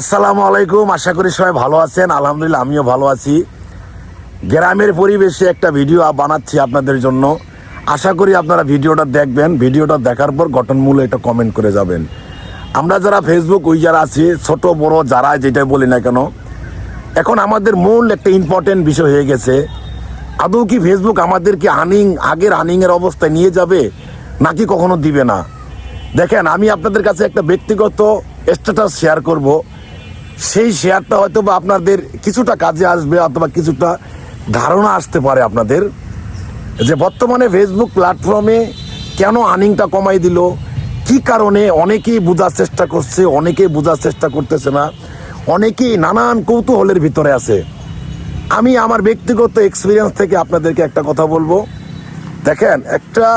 আসসালামু আলাইকুম, আশা করি সবাই ভালো আছেন। আলহামদুলিল্লাহ, আমিও ভালো আছি। গ্রামের পরিবেশে একটা ভিডিও বানাচ্ছি আপনাদের জন্য। আশা করি আপনারা ভিডিওটা দেখবেন। ভিডিওটা দেখার পর গঠনমূলক একটা কমেন্ট করে যাবেন। আমরা যারা ফেসবুক ওই যারা আছি, ছোট, বড়, যারা যেটা বলি না কেন, এখন আমাদের মূল একটা ইম্পর্টেন্ট বিষয় হয়ে গেছে। আদৌ কি ফেসবুক আমাদেরকে আর্নিং আগের আর্নিংয়ের অবস্থায় নিয়ে যাবে, নাকি কখনো দিবে না? দেখেন, আমি আপনাদের কাছে একটা ব্যক্তিগত স্ট্যাটাস শেয়ার করব। সেই শেয়ারটা হয়তো বা আপনাদের কিছুটা কাজে আসবে অথবা কিছুটা ধারণা আসতে পারে আপনাদের যে বর্তমানে ফেসবুক প্ল্যাটফর্মে কেন আর্নিংটা কমাই দিল? কি কারণে? অনেকেই বোঝার চেষ্টা করছে, অনেকেই বোঝার চেষ্টা করতেছে না, অনেকেই নানান কৌতূহলের ভিতরে আছে। আমি আমার ব্যক্তিগত এক্সপিরিয়েন্স থেকে আপনাদেরকে একটা কথা বলব। দেখেন, একটা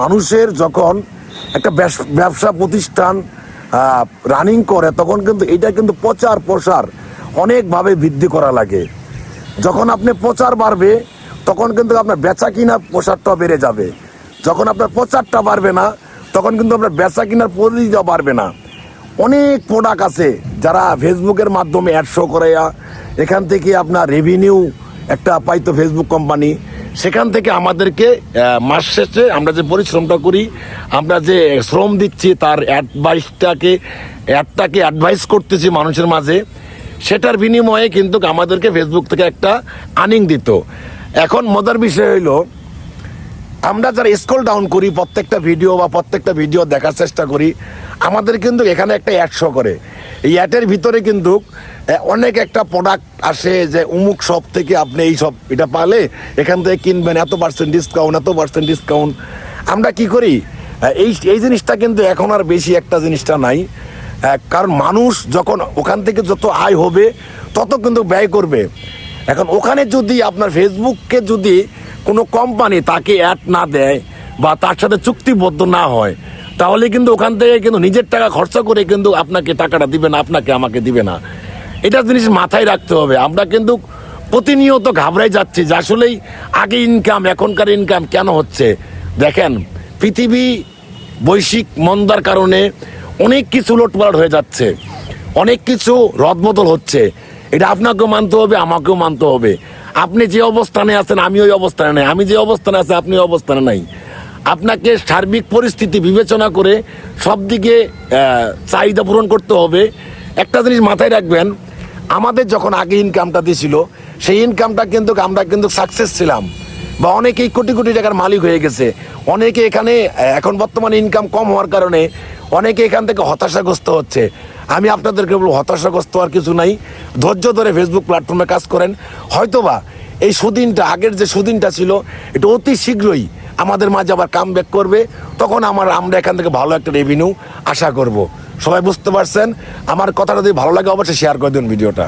মানুষের যখন একটা ব্যবসা প্রতিষ্ঠান রানিং করে, তখন কিন্তু এটা কিন্তু প্রচার, প্রসার অনেকভাবে বৃদ্ধি করা লাগে। যখন আপনি প্রচার বাড়বে, তখন কিন্তু আপনার বেচা কিনা প্রসারটা বেড়ে যাবে। যখন আপনার প্রচারটা বাড়বে না, তখন কিন্তু আপনার বেচা কিনার পরিধিটা বাড়বে না। অনেক প্রোডাক্ট আছে যারা ফেসবুকের মাধ্যমে অ্যাডশো করে। এখান থেকে আপনার রেভিনিউ একটা পাইতো ফেসবুক কোম্পানি সেখান থেকে আমাদেরকে মাস শেষে আমরা যে পরিশ্রমটা করি, আমরা যে শ্রম দিচ্ছি, তার অ্যাডভাইসটাকে অ্যাডটাকে অ্যাডভাইস করতেছি মানুষের মাঝে, সেটার বিনিময়ে কিন্তু আমাদেরকে ফেসবুক থেকে একটা আর্নিং দিত। এখন মজার বিষয় হইল, আমরা যারা স্কল ডাউন করি, প্রত্যেকটা ভিডিও বা প্রত্যেকটা ভিডিও দেখার চেষ্টা করি, আমাদের কিন্তু এখানে একটা অ্যাড শো করে। এই অ্যাডের ভিতরে কিন্তু অনেক একটা প্রোডাক্ট আসে যে উমুক শপ থেকে আপনি এই সব এটা পালে এখান থেকে কিনবেন, এত পার্সেন্ট ডিসকাউন্ট এত পার্সেন্ট ডিসকাউন্ট আমরা কি করি? এই এই জিনিসটা কিন্তু এখন আর বেশি একটা জিনিসটা নাই। কারণ মানুষ যখন ওখান থেকে যত আয় হবে, তত কিন্তু ব্যয় করবে। এখন ওখানে যদি আপনার ফেসবুককে যদি কোনো কোম্পানি তাকে অ্যাড না দেয় বা তার সাথে চুক্তিবদ্ধ না হয় তাহলে কিন্তু ওখান থেকে কিন্তু নিজের টাকা খরচা করে কিন্তু আপনাকে টাকাটা দিবে না, আপনাকে আমাকে দিবে না। এটা জিনিস মাথায় রাখতে হবে। আমরা কিন্তু প্রতিনিয়ত ঘাবড়াই যাচ্ছি যে আসলেই আগে ইনকাম এখনকার ইনকাম কেন হচ্ছে? দেখেন, পৃথিবী বৈশ্বিক মন্দার কারণে অনেক কিছু লোটপাট হয়ে যাচ্ছে। অনেক কিছু রদবদল হচ্ছে। এটা আপনাকেও মানতে হবে, আমাকেও মানতে হবে। আপনি যে অবস্থানে আছেন, আমি ওই অবস্থানে নাই। আমি যে অবস্থানে আছি, আপনি অবস্থানে নাই। আপনাকে সার্বিক পরিস্থিতি বিবেচনা করে সব দিকে চাহিদা পূরণ করতে হবে। একটা জিনিস মাথায় রাখবেন, আমাদের যখন আগে ইনকামটা দিছিল, সেই ইনকামটা কিন্তু আমরা কিন্তু সাকসেস ছিলাম। বা অনেকেই কোটি কোটি টাকার মালিক হয়ে গেছে। অনেকে এখানে এখন বর্তমানে ইনকাম কম হওয়ার কারণে অনেকে এখান থেকে হতাশাগ্রস্ত হচ্ছে। আমি আপনাদেরকে বলব, হতাশাগ্রস্ত হওয়ার কিছু নাই। ধৈর্য ধরে ফেসবুক প্ল্যাটফর্মে কাজ করেন। হয়তোবা এই সুদিনটা, আগের যে সুদিনটা ছিল, এটা অতি শীঘ্রই আমাদের মাঝে আবার কাম ব্যাক করবে, তখন আমার, আমরা এখান থেকে ভালো একটা রেভিনিউ আশা করব। সবাই বুঝতে পারছেন? আমার কথাটা যদি ভালো লাগে, অবশ্যই শেয়ার করে দিন ভিডিওটা।